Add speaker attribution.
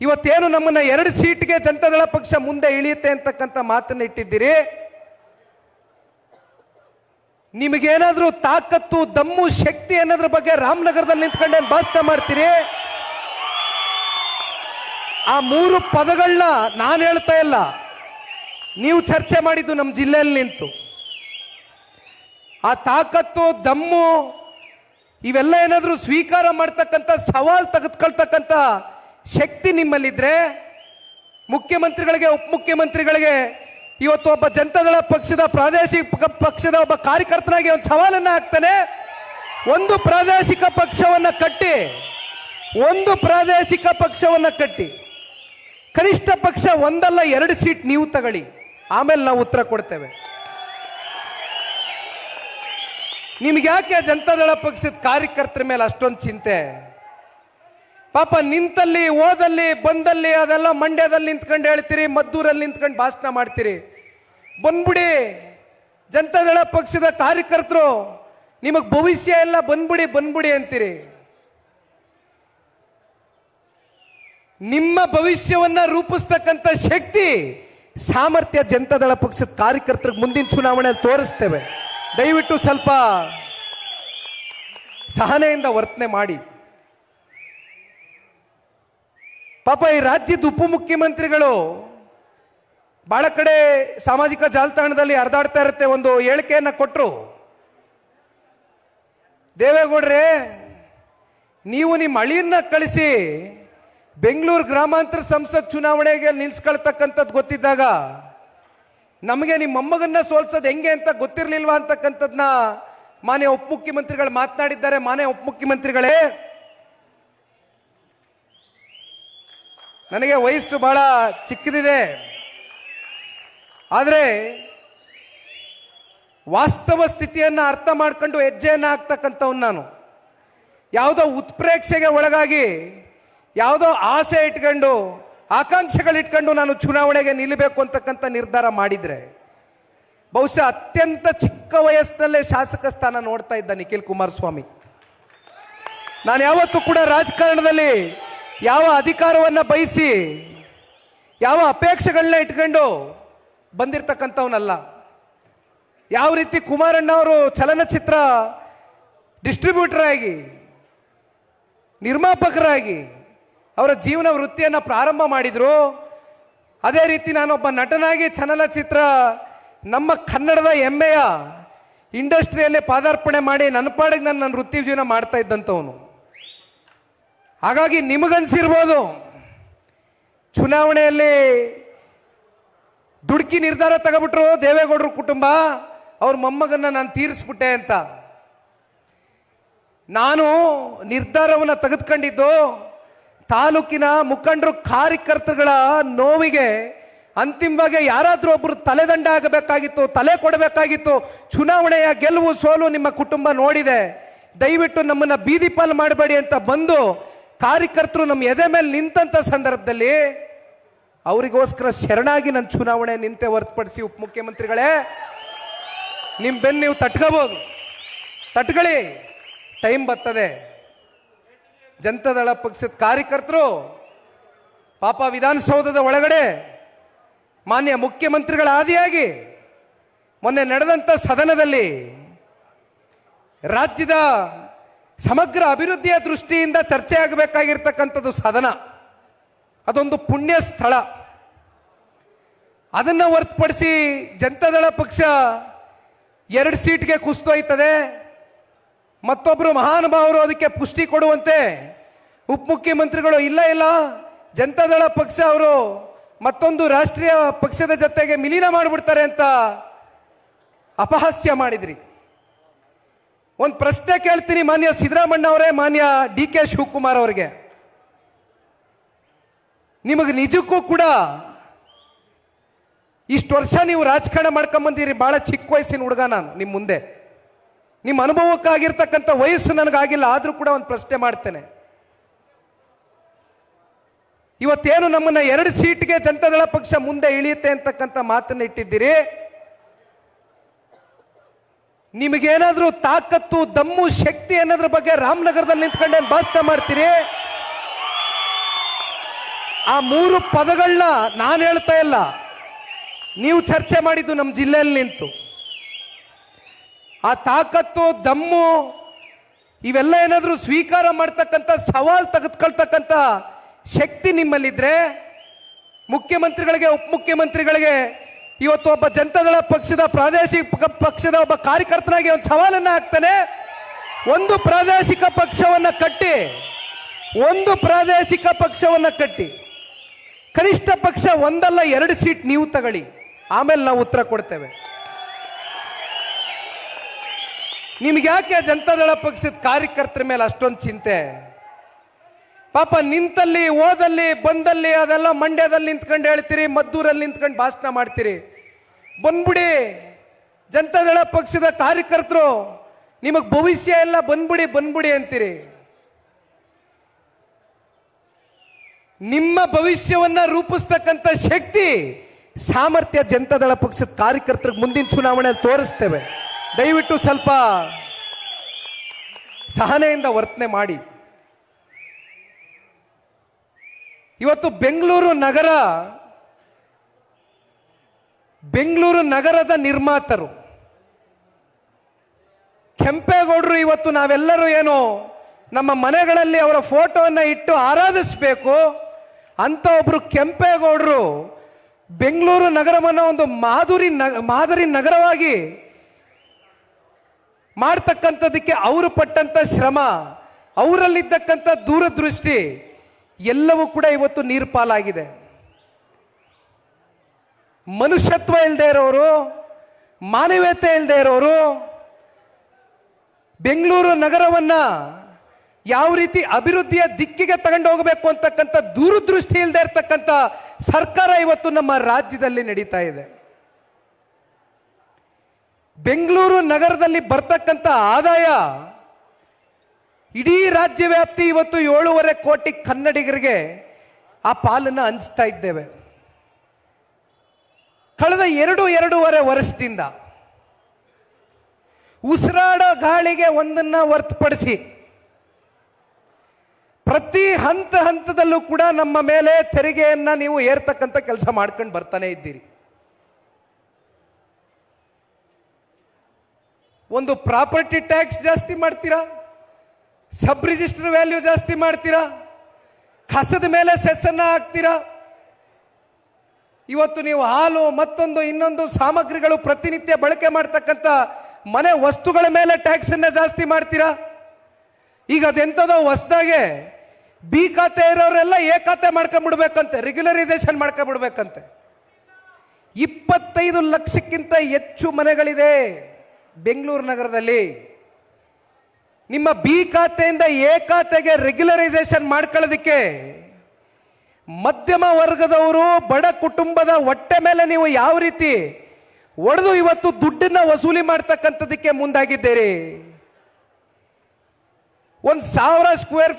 Speaker 1: ಇವತ್ತೇನು ನಮ್ಮನ್ನ ಎರಡು ಸೀಟ್ಗೆ ಜನತಾದಳ ಪಕ್ಷ ಮುಂದೆ ಇಳಿಯುತ್ತೆ ಅಂತಕ್ಕಂಥ ಮಾತನ್ನ ಇಟ್ಟಿದ್ದೀರಿ? ನಿಮಗೇನಾದ್ರೂ ತಾಕತ್ತು, ದಮ್ಮು, ಶಕ್ತಿ ಅನ್ನೋದ್ರ ಬಗ್ಗೆ ರಾಮನಗರದಲ್ಲಿ ನಿಂತ್ಕೊಂಡೇನು ಭಾಷಣ ಮಾಡ್ತೀರಿ? ಆ ಮೂರು ಪದಗಳನ್ನ ನಾನು ಹೇಳ್ತಾ ಇಲ್ಲ. ನೀವು ಚರ್ಚೆ ಮಾಡಿದ್ದು ನಮ್ಮ ಜಿಲ್ಲೆಯಲ್ಲಿ ನಿಂತು. ಆ ತಾಕತ್ತು, ದಮ್ಮು, ಇವೆಲ್ಲ ಏನಾದರೂ ಸ್ವೀಕಾರ ಮಾಡ್ತಕ್ಕಂಥ, ಸವಾಲು ತೆಗೆದುಕೊಳ್ತಕ್ಕಂಥ ಶಕ್ತಿ ನಿಮ್ಮಲ್ಲಿದ್ರೆ ಮುಖ್ಯಮಂತ್ರಿಗಳಿಗೆ ಉಪಮುಖ್ಯಮಂತ್ರಿಗಳಿಗೆ ಇವತ್ತು ಒಬ್ಬ ಜನತಾದಳ ಪಕ್ಷದ ಪ್ರಾದೇಶಿಕ ಪಕ್ಷದ ಒಬ್ಬ ಕಾರ್ಯಕರ್ತನಾಗಿ ಒಂದು ಸವಾಲನ್ನು ಹಾಕ್ತಾನೆ. ಒಂದು ಪ್ರಾದೇಶಿಕ ಪಕ್ಷವನ್ನ ಕಟ್ಟಿ, ಒಂದು ಪ್ರಾದೇಶಿಕ ಪಕ್ಷವನ್ನ ಕಟ್ಟಿ. ಕನಿಷ್ಠ ಪಕ್ಷ ಒಂದಲ್ಲ, ಎರಡು ಸೀಟ್ ನೀವು ತಗೊಳ್ಳಿ. ಆಮೇಲೆ ನಾವು ಉತ್ತರ ಕೊಡ್ತೇವೆ. ನಿಮ್ಗೆ ಯಾಕೆ ಜನತಾದಳ ಪಕ್ಷದ ಕಾರ್ಯಕರ್ತರ ಮೇಲೆ ಅಷ್ಟೊಂದು ಚಿಂತೆ? ಪಾಪ ನಿಂತಲ್ಲಿ, ಓದಲ್ಲಿ, ಬಂದಲ್ಲಿ, ಅದೆಲ್ಲ ಮಂಡ್ಯದಲ್ಲಿ ನಿಂತ್ಕೊಂಡು ಹೇಳ್ತೀರಿ, ಮದ್ದೂರಲ್ಲಿ ನಿಂತ್ಕೊಂಡು ಭಾಷಣ ಮಾಡ್ತೀರಿ. ಬಂದ್ಬಿಡಿ, ಜನತಾದಳ ಪಕ್ಷದ ಕಾರ್ಯಕರ್ತರು, ನಿಮಗೆ ಭವಿಷ್ಯ ಎಲ್ಲ ಬಂದ್ಬಿಡಿ ಬಂದ್ಬಿಡಿ ಅಂತೀರಿ. ನಿಮ್ಮ ಭವಿಷ್ಯವನ್ನ ರೂಪಿಸ್ತಕ್ಕಂಥ ಶಕ್ತಿ ಸಾಮರ್ಥ್ಯ ಜನತಾದಳ ಪಕ್ಷದ ಕಾರ್ಯಕರ್ತರಿಗೆ ಮುಂದಿನ ಚುನಾವಣೆಯಲ್ಲಿ ತೋರಿಸ್ತೇವೆ. ದಯವಿಟ್ಟು ಸ್ವಲ್ಪ ಸಹನೆಯಿಂದ ವರ್ತನೆ ಮಾಡಿ. ಪಾಪ ಈ ರಾಜ್ಯದ ಉಪಮುಖ್ಯಮಂತ್ರಿಗಳು ಬಹಳ ಕಡೆ ಸಾಮಾಜಿಕ ಜಾಲತಾಣದಲ್ಲಿ ಹರಿದಾಡ್ತಾ ಇರುತ್ತೆ ಒಂದು ಹೇಳಿಕೆಯನ್ನು ಕೊಟ್ಟರು ದೇವೇಗೌಡ್ರೆ, ನೀವು ನಿಮ್ಮ ಅಳಿಯನ್ನ ಕಳಿಸಿ ಬೆಂಗಳೂರು ಗ್ರಾಮಾಂತರ ಸಂಸತ್ ಚುನಾವಣೆಗೆ ನಿಲ್ಸ್ಕೊಳ್ತಕ್ಕಂಥದ್ದು ಗೊತ್ತಿದ್ದಾಗ ನಮಗೆ ನಿಮ್ಮ ಮೊಮ್ಮಗನ್ನ ಸೋಲ್ಸೋದು ಹೆಂಗೆ ಅಂತ ಗೊತ್ತಿರಲಿಲ್ವಾ ಅಂತಕ್ಕಂಥದ್ದನ್ನ ಮಾನ್ಯ ಉಪಮುಖ್ಯಮಂತ್ರಿಗಳು ಮಾತನಾಡಿದ್ದಾರೆ. ಮಾನ್ಯ ಉಪಮುಖ್ಯಮಂತ್ರಿಗಳೇ ನನಗೆ ವಯಸ್ಸು ಬಹಳ ಚಿಕ್ಕದಿದೆ. ಆದರೆ ವಾಸ್ತವ ಸ್ಥಿತಿಯನ್ನು ಅರ್ಥ ಮಾಡ್ಕೊಂಡು ಹೆಜ್ಜೆಯನ್ನು ಹಾಕ್ತಕ್ಕಂಥವ್ನು ನಾನು. ಯಾವುದೋ ಉತ್ಪ್ರೇಕ್ಷೆಗೆ ಒಳಗಾಗಿ, ಯಾವುದೋ ಆಸೆ ಇಟ್ಕೊಂಡು, ಆಕಾಂಕ್ಷೆಗಳಿಟ್ಕೊಂಡು ನಾನು ಚುನಾವಣೆಗೆ ನಿಲ್ಲಬೇಕು ಅಂತಕ್ಕಂಥ ನಿರ್ಧಾರ ಮಾಡಿದರೆ, ಬಹುಶಃ ಅತ್ಯಂತ ಚಿಕ್ಕ ವಯಸ್ಸಿನಲ್ಲೇ ಶಾಸಕ ಸ್ಥಾನ ನೋಡ್ತಾ ಇದ್ದ ನಿಖಿಲ್ ಕುಮಾರಸ್ವಾಮಿ. ನಾನು ಯಾವತ್ತೂ ಕೂಡ ರಾಜಕಾರಣದಲ್ಲಿ ಯಾವ ಅಧಿಕಾರವನ್ನು ಬಯಸಿ, ಯಾವ ಅಪೇಕ್ಷೆಗಳನ್ನ ಇಟ್ಕೊಂಡು ಬಂದಿರತಕ್ಕಂಥವನಲ್ಲ. ಯಾವ ರೀತಿ ಕುಮಾರಣ್ಣ ಅವರು ಚಲನಚಿತ್ರ ಡಿಸ್ಟ್ರಿಬ್ಯೂಟರ್ ಆಗಿ, ನಿರ್ಮಾಪಕರಾಗಿ ಅವರ ಜೀವನ ವೃತ್ತಿಯನ್ನು ಪ್ರಾರಂಭ ಮಾಡಿದರು, ಅದೇ ರೀತಿ ನಾನೊಬ್ಬ ನಟನಾಗಿ ಚಲನಚಿತ್ರ ನಮ್ಮ ಕನ್ನಡದ ಹೆಮ್ಮೆಯ ಇಂಡಸ್ಟ್ರಿಯಲ್ಲೇ ಪಾದಾರ್ಪಣೆ ಮಾಡಿ, ನನ್ನ ಪಾಡಿಗೆ ನಾನು ನನ್ನ ವೃತ್ತಿ ಜೀವನ ಮಾಡ್ತಾ ಇದ್ದಂಥವನು. ಹಾಗಾಗಿ ನಿಮಗನ್ಸಿರ್ಬೋದು, ಚುನಾವಣೆಯಲ್ಲಿ ದುಡುಕಿ ನಿರ್ಧಾರ ತಗೊಬಿಟ್ರು ದೇವೇಗೌಡರ ಕುಟುಂಬ, ಅವ್ರ ಮೊಮ್ಮಗನ್ನ ನಾನು ತೀರಿಸ್ಬಿಟ್ಟೆ ಅಂತ. ನಾನು ನಿರ್ಧಾರವನ್ನು ತೆಗೆದುಕೊಂಡಿದ್ದು ತಾಲೂಕಿನ ಮುಖಂಡರು, ಕಾರ್ಯಕರ್ತರುಗಳ ನೋವಿಗೆ ಅಂತಿಮವಾಗಿ ಯಾರಾದರೂ ಒಬ್ಬರು ತಲೆದಂಡ ಆಗಬೇಕಾಗಿತ್ತು, ತಲೆ ಕೊಡಬೇಕಾಗಿತ್ತು, ಚುನಾವಣೆಯ ಗೆಲುವು ಸೋಲು ನಿಮ್ಮ ಕುಟುಂಬ ನೋಡಿದೆ. ದಯವಿಟ್ಟು ನಮ್ಮನ್ನು ಬೀದಿ ಪಾಲು ಮಾಡಬೇಡಿ ಅಂತ ಬಂದು ಕಾರ್ಯಕರ್ತರು ನಮ್ಮ ಎದೆ ಮೇಲೆ ನಿಂತಂತ ಸಂದರ್ಭದಲ್ಲಿ ಅವರಿಗೋಸ್ಕರ ಶರಣಾಗಿ ನನ್ನ ಚುನಾವಣೆ ನಿಂತೆ ಹೊರತುಪಡಿಸಿ ಉಪಮುಖ್ಯಮಂತ್ರಿಗಳೇ ನಿಮ್ಮ ಬೆನ್ನು ನೀವು ತಟ್ಕೋಬಹುದು ತಟ್ಕೊಳ್ಳಿ. ಟೈಮ್ ಬರ್ತದೆ. ಜನತಾದಳ ಪಕ್ಷದ ಕಾರ್ಯಕರ್ತರು ಪಾಪ ವಿಧಾನಸೌಧದ ಒಳಗಡೆ ಮಾನ್ಯ ಮುಖ್ಯಮಂತ್ರಿಗಳ ಆದಿಯಾಗಿ ಮೊನ್ನೆ ನಡೆದಂಥ ಸದನದಲ್ಲಿ ರಾಜ್ಯದ ಸಮಗ್ರ ಅಭಿವೃದ್ಧಿಯ ದೃಷ್ಟಿಯಿಂದ ಚರ್ಚೆ ಆಗಬೇಕಾಗಿರ್ತಕ್ಕಂಥದ್ದು ಸದನ. ಅದೊಂದು ಪುಣ್ಯ ಸ್ಥಳ. ಅದನ್ನು ಹೊರತುಪಡಿಸಿ ಜನತಾದಳ ಪಕ್ಷ ಎರಡು ಸೀಟ್ಗೆ ಕುಸ್ತೋಯ್ತದೆ ಮತ್ತೊಬ್ಬರು ಮಹಾನುಭಾವರು ಅದಕ್ಕೆ ಪುಷ್ಟಿ ಕೊಡುವಂತೆ ಉಪಮುಖ್ಯಮಂತ್ರಿಗಳು ಇಲ್ಲ ಇಲ್ಲ. ಜನತಾದಳ ಪಕ್ಷ ಅವರು ಮತ್ತೊಂದು ರಾಷ್ಟ್ರೀಯ ಪಕ್ಷದ ಜೊತೆಗೆ ಮಿಲೀನ ಮಾಡಿಬಿಡ್ತಾರೆ ಅಂತ ಅಪಹಾಸ್ಯ ಮಾಡಿದ್ರಿ. ಒಂದು ಪ್ರಶ್ನೆ ಕೇಳ್ತೀನಿ ಮಾನ್ಯ ಸಿದ್ದರಾಮಣ್ಣ ಅವರೇ ಮಾನ್ಯ ಡಿ ಕೆ ಶಿವಕುಮಾರ್ ಅವರಿಗೆ. ನಿಮಗೆ ನಿಜಕ್ಕೂ ಕೂಡ ಇಷ್ಟು ವರ್ಷ ನೀವು ರಾಜಕಾರಣ ಮಾಡ್ಕೊಂಬಂದಿರಿ ಬಹಳ ಚಿಕ್ಕ ವಯಸ್ಸಿನ ಹುಡುಗ ನಾನು ನಿಮ್ಮ ಮುಂದೆ. ನಿಮ್ಮ ಅನುಭವಕ್ಕಾಗಿರ್ತಕ್ಕಂಥ ವಯಸ್ಸು ನನಗಾಗಿಲ್ಲ ಆದರೂ ಕೂಡ ಒಂದು ಪ್ರಶ್ನೆ ಮಾಡ್ತೇನೆ. ಇವತ್ತೇನು ನಮ್ಮನ್ನ ಎರಡು ಸೀಟ್ಗೆ ಜನತಾದಳ ಪಕ್ಷ ಮುಂದೆ ಇಳಿಯುತ್ತೆ ಅಂತಕ್ಕಂಥ ಮಾತನ್ನ ಇಟ್ಟಿದ್ದೀರಿ? ನಿಮಗೇನಾದ್ರೂ ತಾಕತ್ತು, ದಮ್ಮು, ಶಕ್ತಿ ಅನ್ನೋದ್ರ ಬಗ್ಗೆ ರಾಮನಗರದಲ್ಲಿ ನಿಂತ್ಕೊಂಡೇನು ಭಾಷಣ ಮಾಡ್ತೀರಿ? ಆ ಮೂರು ಪದಗಳನ್ನ ನಾನು ಹೇಳ್ತಾ ಇಲ್ಲ. ನೀವು ಚರ್ಚೆ ಮಾಡಿದ್ದು ನಮ್ಮ ಜಿಲ್ಲೆಯಲ್ಲಿ ನಿಂತು. ಆ ತಾಕತ್ತು, ದಮ್ಮು ಇವೆಲ್ಲ ಏನಾದರೂ ಸ್ವೀಕಾರ ಮಾಡ್ತಕ್ಕಂಥ, ಸವಾಲು ತೆಗೆದುಕೊಳ್ತಕ್ಕಂಥ ಶಕ್ತಿ ನಿಮ್ಮಲ್ಲಿದ್ದರೆ ಮುಖ್ಯಮಂತ್ರಿಗಳಿಗೆ, ಉಪಮುಖ್ಯಮಂತ್ರಿಗಳಿಗೆ ಇವತ್ತು ಒಬ್ಬ ಜನತಾದಳ ಪಕ್ಷದ ಪ್ರಾದೇಶಿಕ ಪಕ್ಷದ ಒಬ್ಬ ಕಾರ್ಯಕರ್ತನಾಗಿ ಒಂದು ಸವಾಲನ್ನ ಹಾಕ್ತಾನೆ. ಒಂದು ಪ್ರಾದೇಶಿಕ ಪಕ್ಷವನ್ನ ಕಟ್ಟಿ, ಒಂದು ಪ್ರಾದೇಶಿಕ ಪಕ್ಷವನ್ನ ಕಟ್ಟಿ. ಕನಿಷ್ಠ ಪಕ್ಷ ಒಂದಲ್ಲ ಎರಡು ಸೀಟ್ ನೀವು ತಗೊಳ್ಳಿ. ಆಮೇಲೆ ನಾವು ಉತ್ತರ ಕೊಡ್ತೇವೆ. ನಿಮ್ಗೆ ಯಾಕೆ ಜನತಾದಳ ಪಕ್ಷದ ಕಾರ್ಯಕರ್ತರ ಮೇಲೆ ಅಷ್ಟೊಂದು ಚಿಂತೆ? ಪಾಪ ನಿಂತಲ್ಲಿ, ಓದಲ್ಲಿ, ಬಂದಲ್ಲಿ, ಅದೆಲ್ಲ ಮಂಡ್ಯದಲ್ಲಿ ನಿಂತ್ಕೊಂಡು ಹೇಳ್ತೀರಿ, ಮದ್ದೂರಲ್ಲಿ ನಿಂತ್ಕೊಂಡು ಭಾಷಣ ಮಾಡ್ತೀರಿ. ಬಂದ್ಬಿಡಿ, ಜನತಾದಳ ಪಕ್ಷದ ಕಾರ್ಯಕರ್ತರು, ನಿಮಗೆ ಭವಿಷ್ಯ ಎಲ್ಲ ಬಂದ್ಬಿಡಿ ಬಂದ್ಬಿಡಿ ಅಂತೀರಿ. ನಿಮ್ಮ ಭವಿಷ್ಯವನ್ನ ರೂಪಿಸ್ತಕ್ಕಂಥ ಶಕ್ತಿ ಸಾಮರ್ಥ್ಯ ಜನತಾದಳ ಪಕ್ಷದ ಕಾರ್ಯಕರ್ತರಿಗೆ ಮುಂದಿನ ಚುನಾವಣೆಯಲ್ಲಿ ತೋರಿಸ್ತೇವೆ. ದಯವಿಟ್ಟು ಸ್ವಲ್ಪ ಸಹನೆಯಿಂದ ವರ್ತನೆ ಮಾಡಿ. ಇವತ್ತು ಬೆಂಗಳೂರು ನಗರ, ಬೆಂಗಳೂರು ನಗರದ ನಿರ್ಮಾತರು. ಕೆಂಪೇಗೌಡರು ಇವತ್ತು ನಾವೆಲ್ಲರೂ ಏನು ನಮ್ಮ ಮನೆಗಳಲ್ಲಿ ಅವರ ಫೋಟೋವನ್ನು ಇಟ್ಟು ಆರಾಧಿಸಬೇಕು. ಅಂತ ಒಬ್ಬರು ಕೆಂಪೇಗೌಡರು ಬೆಂಗಳೂರು ನಗರವನ್ನು ಒಂದು ಮಾಧುರಿ ನಗ ಮಾದರಿ ನಗರವಾಗಿ ಮಾಡ್ತಕ್ಕಂಥದ್ದಕ್ಕೆ ಅವರು ಪಟ್ಟಂತ ಶ್ರಮ, ಅವರಲ್ಲಿದ್ದಕ್ಕಂಥ ದೂರದೃಷ್ಟಿ ಎಲ್ಲವೂ ಕೂಡ ಇವತ್ತು ನೀರು ಪಾಲಾಗಿದೆ ಮನುಷ್ಯತ್ವ ಇಲ್ಲದೆ ಇರೋರು, ಮಾನವೀಯತೆ ಇಲ್ಲದೆ ಇರೋರು, ಬೆಂಗಳೂರು ನಗರವನ್ನ ಯಾವ ರೀತಿ ಅಭಿವೃದ್ಧಿಯ ದಿಕ್ಕಿಗೆ ತಗೊಂಡು ಹೋಗಬೇಕು ಅಂತಕ್ಕಂಥ ದೂರದೃಷ್ಟಿ ಇಲ್ಲದೆ ಇರತಕ್ಕಂಥ ಸರ್ಕಾರ ಇವತ್ತು ನಮ್ಮ ರಾಜ್ಯದಲ್ಲಿ ನಡೀತಾ ಇದೆ. ಬೆಂಗಳೂರು ನಗರದಲ್ಲಿ ಬರ್ತಕ್ಕಂಥ ಆದಾಯ ಇಡೀ ರಾಜ್ಯ ವ್ಯಾಪ್ತಿ ಇವತ್ತು ಏಳೂವರೆ ಕೋಟಿ ಕನ್ನಡಿಗರಿಗೆ ಆ ಪಾಲನ್ನು ಹಂಚ್ತಾ ಇದ್ದೇವೆ. ಕಳೆದ ಎರಡು ಎರಡೂವರೆ ವರ್ಷದಿಂದ ಉಸಿರಾಡೋ ಗಾಳಿಗೆ ಒಂದನ್ನ ಹೊರ್ತುಪಡಿಸಿ ಪ್ರತಿ ಹಂತ ಹಂತದಲ್ಲೂ ಕೂಡ ನಮ್ಮ ಮೇಲೆ ತೆರಿಗೆಯನ್ನ ನೀವು ಏರ್ತಕ್ಕಂಥ ಕೆಲಸ ಮಾಡ್ಕೊಂಡು ಬರ್ತಾನೆ ಇದ್ದೀರಿ. ಒಂದು ಪ್ರಾಪರ್ಟಿ ಟ್ಯಾಕ್ಸ್ ಜಾಸ್ತಿ ಮಾಡ್ತೀರಾ? ಸಬ್ ರಿಜಿಸ್ಟರ್ ವ್ಯಾಲ್ಯೂ ಜಾಸ್ತಿ ಮಾಡ್ತೀರಾ? ಕಸದ ಮೇಲೆ ಸೆಸ್ಸನ್ನು ಹಾಕ್ತೀರಾ? ಇವತ್ತು ನೀವು ಹಾಲು, ಮತ್ತೊಂದು, ಇನ್ನೊಂದು ಸಾಮಗ್ರಿಗಳು ಪ್ರತಿನಿತ್ಯ ಬಳಕೆ ಮಾಡ್ತಕ್ಕಂಥ ಮನೆ ವಸ್ತುಗಳ ಮೇಲೆ ಟ್ಯಾಕ್ಸ್ ಅನ್ನ ಜಾಸ್ತಿ ಮಾಡ್ತೀರಾ? ಈಗ ಅದೆಂಥದೋ ಹೊಸದಾಗೆ ಬಿ ಖಾತೆ ಇರೋರೆಲ್ಲ ಎ ಖಾತೆ ಮಾಡ್ಕೊಂಡ್ಬಿಡ್ಬೇಕಂತೆ ರೆಗ್ಯುಲರೈಸೇಷನ್ ಮಾಡ್ಕೊಂಬಿಡ್ಬೇಕಂತೆ. ಇಪ್ಪತ್ತೈದು ಲಕ್ಷಕ್ಕಿಂತ ಹೆಚ್ಚು ಮನೆಗಳಿದೆ ಬೆಂಗಳೂರು ನಗರದಲ್ಲಿ. ನಿಮ್ಮ ಬಿ ಖಾತೆಯಿಂದ ಎ ಖಾತೆಗೆ ರೆಗ್ಯುಲರೈಸೇಷನ್ ಮಾಡ್ಕೊಳ್ಳೋದಕ್ಕೆ ಮಧ್ಯಮ ವರ್ಗದವರು, ಬಡ ಕುಟುಂಬದ ಹೊಟ್ಟೆ ಮೇಲೆ ನೀವು ಯಾವ ರೀತಿ ಒಡೆದು ಇವತ್ತು ದುಡ್ಡನ್ನ ವಸೂಲಿ ಮಾಡ್ತಕ್ಕಂಥದಕ್ಕೆ ಮುಂದಾಗಿದ್ದೀರಿ? ಒಂದು ಸಾವಿರ ಸ್ಕ್ವೇರ್ ಫೀಟ್